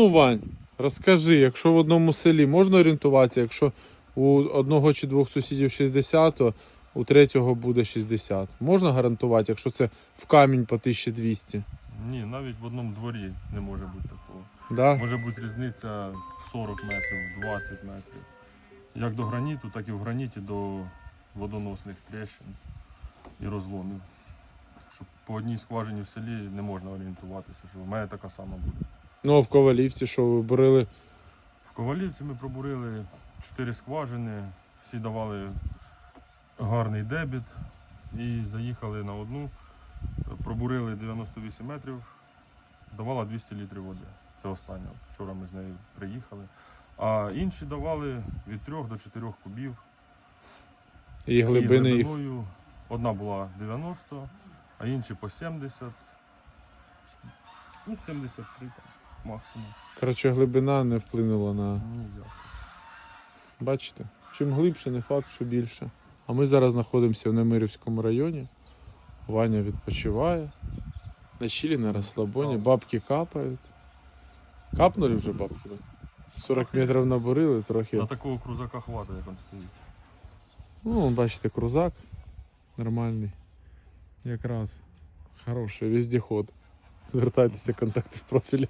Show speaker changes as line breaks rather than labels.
Ну, Вань, розкажи, якщо в одному селі можна орієнтуватися, якщо у одного чи двох сусідів 60, то у третього буде 60. Можна гарантувати, якщо це в камінь по 1200?
Ні, навіть в одному дворі не може бути такого.
Да?
Може бути різниця в 40 метрів, 20 метрів. Як до граніту, так і в граніті до водоносних тріщин і розломів. Щоб по одній скважині в селі не можна орієнтуватися, що в мене така сама буде.
Ну, а в Ковалівці, що ви бурили?
В Ковалівці ми пробурили 4 скважини, всі давали гарний дебіт і заїхали на одну, пробурили 98 метрів, давала 200 літрів води. Це останнє. Вчора ми з нею приїхали. А інші давали від 3 до 4 кубів.
І глибини
і
їх.
одна була 90, а інші по 70. Ну, 73 там максимум.
Коротше, глибина не вплинула на.
Ніяк.
Бачите? Чим глибше, не факт, що більше. А ми зараз знаходимося в Немирівському районі. Ваня відпочиває. На чилі, на розслабоні. Бабки капають. Капнули вже бабки? 40 метрів набурили, трохи.
На такого крузака хватає, як він стоїть.
Ну, бачите, крузак нормальний. Якраз хороший вездеход. Звертайтеся, контакти в профілі.